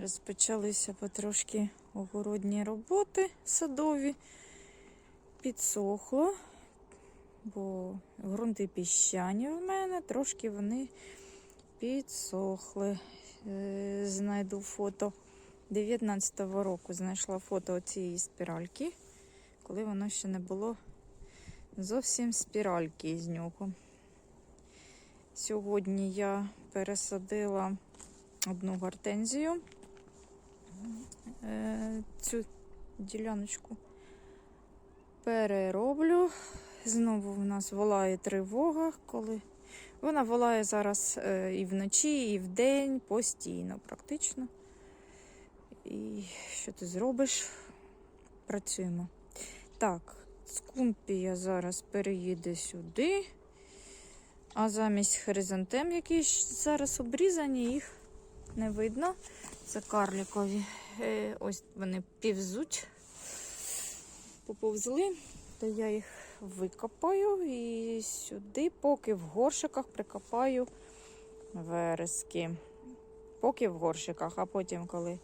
Розпочалися потрошки огородні роботи садові. Підсохло, бо ґрунти піщані в мене, трошки вони підсохли. Е, Знайду фото 19-го року. Знайшла фото цієї спіральки, коли воно ще не було зовсім спіральки з нього. Сьогодні я пересадила одну гортензію. Е, Цю діляночку перероблю. Знову в нас волає тривога, коли вона волає зараз е, і вночі, і вдень, постійно, практично. І що ти зробиш? Працюємо. Так, скумпія зараз переїде сюди. А замість хризантем, які зараз обрізані, їх не видно. Це карлікові. Е, Ось вони півзуть, поповзли, то я їх викопаю і сюди, поки в горшиках прикопаю верески. Поки в горшиках, а потім, коли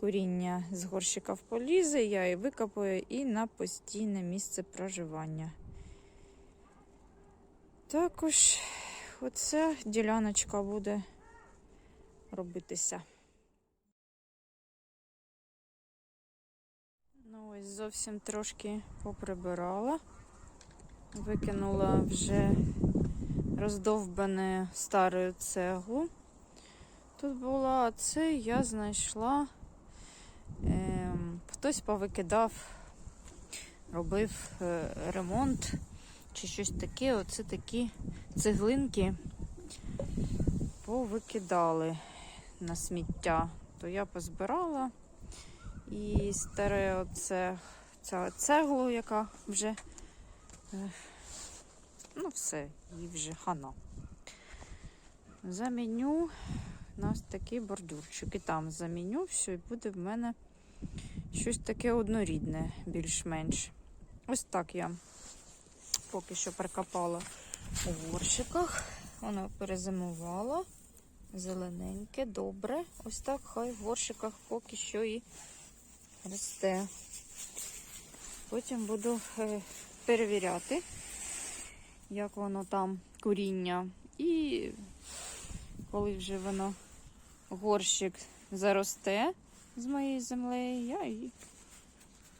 коріння з горщика полізе, я і викопаю і на постійне місце проживання. Також оця діляночка буде робитися. Зовсім трошки поприбирала. Викинула вже роздовбане старою цеглу. Тут була, це я знайшла. Ем, хтось повикидав, робив е, ремонт чи щось таке. Оце такі цеглинки повикидали на сміття. То я позбирала і старе оце, ця цеглу, яка вже е, ну все, їй вже хана. Заміню на ось такі бордюрчики. Там заміню все, і буде в мене щось таке однорідне, більш-менш. Ось так я поки що прикопала у горщиках. Воно перезимувало. Зелененьке, добре. Ось так хай в горщиках поки що і росте. Потім буду е, перевіряти, як воно там коріння. І коли вже воно горщик заросте з моєї землею, я і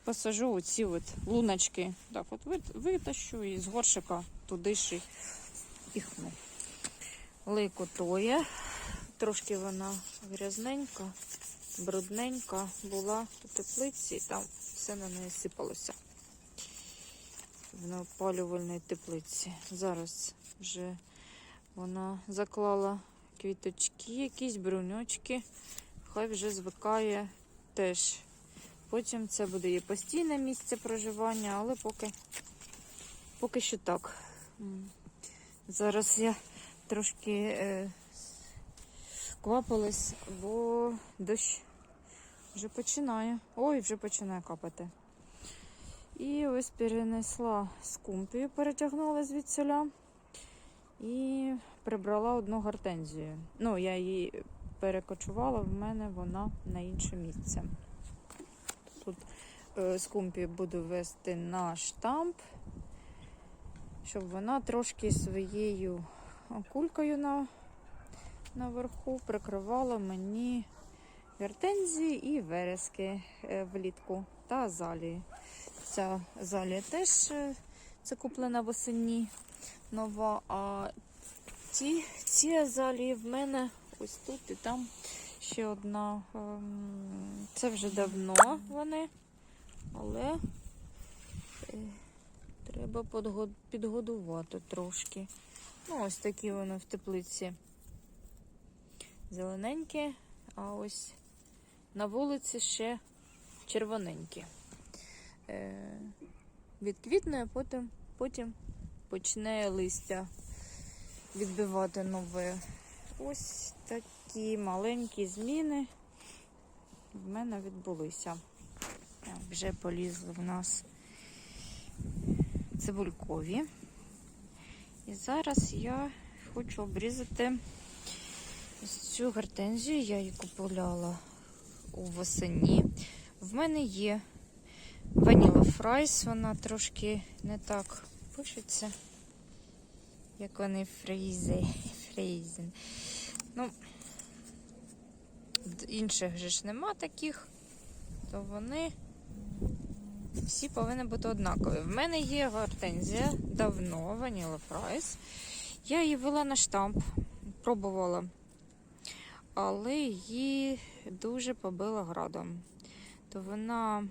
посажу оці от луночки. Так, от витащу і з горщика туди ж і піхну. Тоє. Трошки вона грязненька, брудненька була у теплиці, і там все на неї сипалося. В неопалювальній теплиці. Зараз вже вона заклала квіточки, якісь бруньочки. Хай вже звикає теж. Потім це буде її постійне місце проживання, але поки, поки що так. Зараз я трошки квапилась, бо дощ вже починає. Ой, вже починає капати. І ось перенесла скумпію, перетягнула звідсіля і прибрала одну гортензію. Ну, я її перекочувала, в мене вона на інше місце. Тут е, скумпію буду вести на штамп, щоб вона трошки своєю кулькою на, наверху прикривала мені гортензії і верески е, влітку та азалії. Ця азалія теж е, це куплена восені нова, а ті, ці азалії в мене ось тут і там ще одна. ем, Це вже давно вони, але е, треба підгодувати трошки. Ну, ось такі вони в теплиці зелененькі, а ось на вулиці ще червоненькі. Е, відквітне, потім, потім почне листя відбивати нове. Ось такі маленькі зміни в мене відбулися. Вже полізли в нас цибулькові. І зараз я хочу обрізати цю гортензію. Я її купувала у восені. В мене є Ваніла Фрайс, вона трошки не так пишеться, як вони фрізи. Фрейзен. Ну, інших же ж нема таких, то вони всі повинні бути однакові. В мене є гортензія давно, Ваніла Фрайс. Я її вела на штамп, пробувала, але її дуже побила градом. То вона,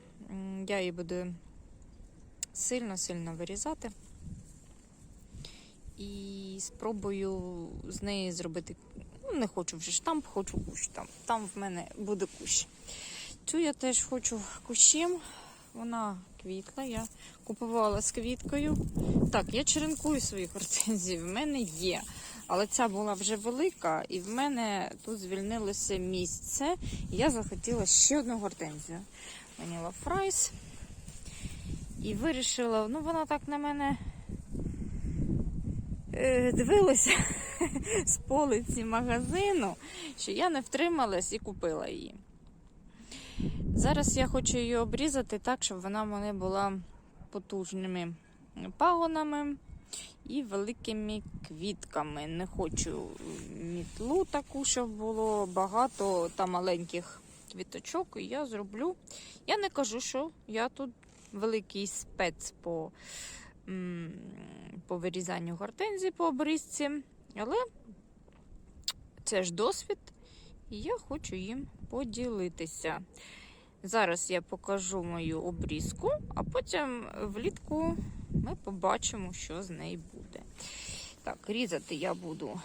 я її буду сильно-сильно вирізати. І спробую з неї зробити. Ну, не хочу вже штамп, хочу кущ там. Там в мене буде кущ. Цю я теж хочу кущем. Вона квітла. Я купувала з квіткою. Так, я черенкую свої гортензії. В мене є. Але ця була вже велика, і в мене тут звільнилося місце. І я захотіла ще одну гортензію. Ваніла Фрайс. І вирішила, ну вона так на мене е, дивилася з полиці магазину, що я не втрималась і купила її. Зараз я хочу її обрізати так, щоб вона в мене була потужними пагонами і великими квітками. Не хочу мітлу таку, щоб було багато та маленьких квіточок. Я зроблю. Я не кажу, що я тут великий спец по, по вирізанню гортензії по обрізці, але це ж досвід, і я хочу їм поділитися. Зараз я покажу мою обрізку, а потім влітку ми побачимо, що з нею буде. Так, різати я буду.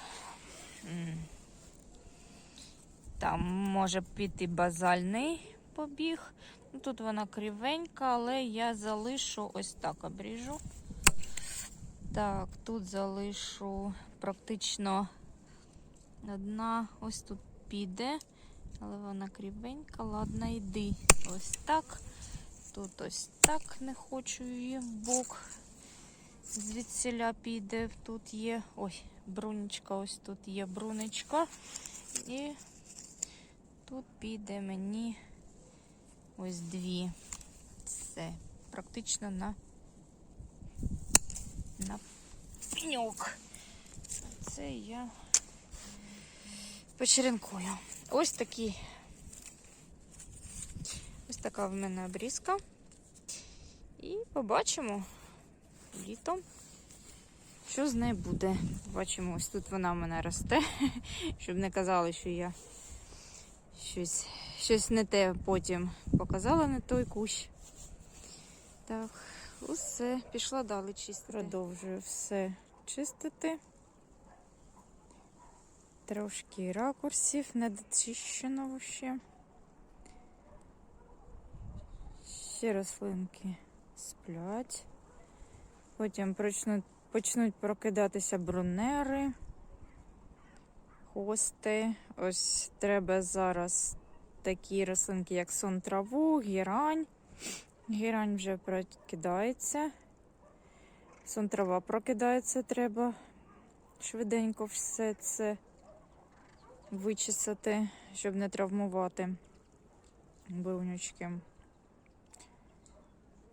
Там може піти базальний побіг. Тут вона кривенька, але я залишу ось так обріжу. Так, тут залишу практично одна, ось тут піде, але вона кривенька. Ладно, йди. Ось так. Тут ось так не хочу її в бок. Звідсіля піде. Тут є. Ой, брунечка, ось тут є брунечка. І тут піде мені ось дві. Це практично на, на пеньок. Це я почеренкую. Ось такі. Ось така в мене обрізка. І побачимо літом, що з нею буде. Побачимо, ось тут вона в мене росте, щоб не казали, що я щось, щось не те потім показала не той кущ. Так, усе, пішла далі чистити. Продовжую все чистити. Трошки ракурсів не дочищено ще. Ще рослинки сплять. Потім почнуть, почнуть прокидатися брунери, хости. Ось треба зараз такі рослинки, як сон траву, гірань. Гірань вже прокидається. Сон трава прокидається, треба швиденько все це вичесати, щоб не травмувати бивнючки.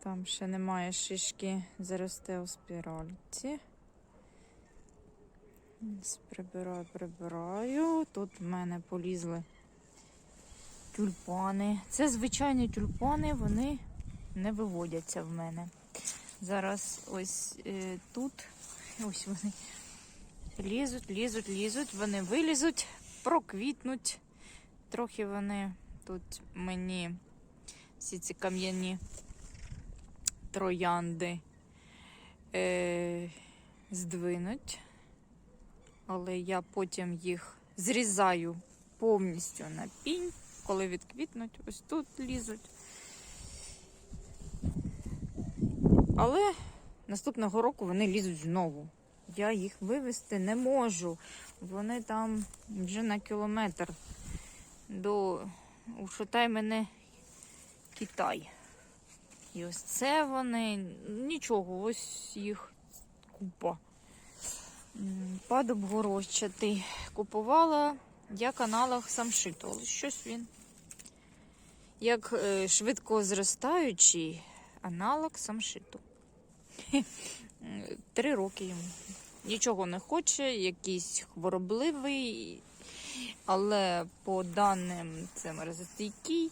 Там ще немає шишки, заросте у спіральці. Прибираю, прибираю. Тут в мене полізли тюльпани. Це звичайні тюльпани, вони не виводяться в мене. Зараз ось е, тут, ось вони лізуть, лізуть, лізуть, вони вилізуть, проквітнуть. Трохи вони тут мені всі ці кам'яні троянди е, здвинуть, але я потім їх зрізаю повністю на пінь, коли відквітнуть, ось тут лізуть. Але наступного року вони лізуть знову. Я їх вивезти не можу. Вони там вже на кілометр до ушатай мене Китай. І ось це вони. Нічого, ось їх купа. М, Падуб горощатий. Купувала я каналах самшиту, але щось він як е, швидко зростаючий аналог самшиту. Три роки йому. Нічого не хоче, якийсь хворобливий, але по даним це мерзостійкий,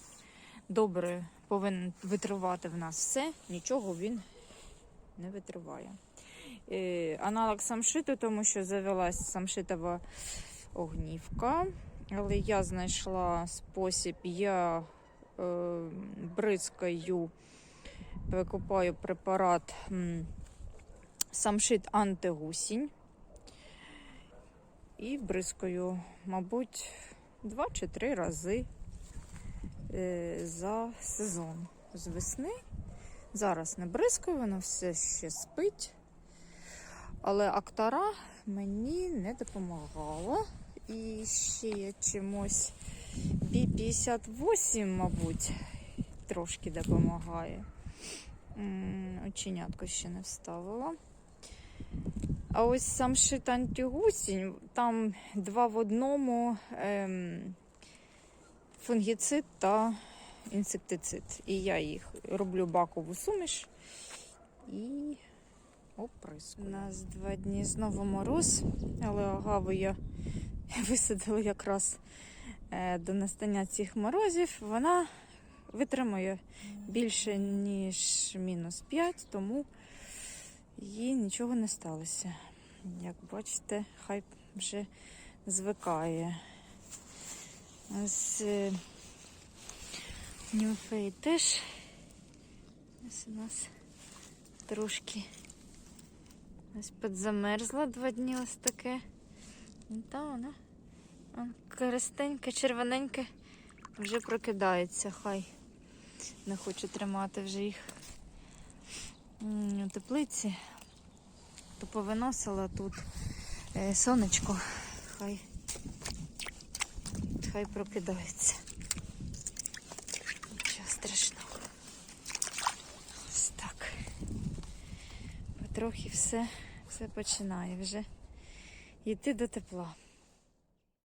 добре повинен витривати в нас все, нічого він не витриває. Е, аналог самшиту, тому що завелась самшитова огнівка. Але я знайшла спосіб, я е, бризкаю, викупаю препарат самшит антигусінь. І бризкаю, мабуть, два чи три рази е, за сезон з весни. Зараз не бризкаю, воно все ще спить. Але актара мені не допомагала. І ще я чимось B58, мабуть, трошки допомагає. Оченятко ще не вставила. А ось сам шит антигусінь, там два в одному ем, фунгіцид та інсектицид. І я їх роблю бакову суміш і оприскую. У нас два дні знову мороз, але агаву я висадила якраз е, до настання цих морозів. Вона витримує більше, ніж мінус 5, тому їй нічого не сталося. Як бачите, хай вже звикає. Ось е, нюфей теж ось у нас трошки ось підзамерзла два дні ось таке. Ну, Та вона користенька, червоненька вже прокидається, хай не хочу тримати вже їх теплиці. То повиносила тут е, сонечко, хай, хай прокидається. Нічого страшного. Ось так. Потрохи все, все починає вже йти до тепла.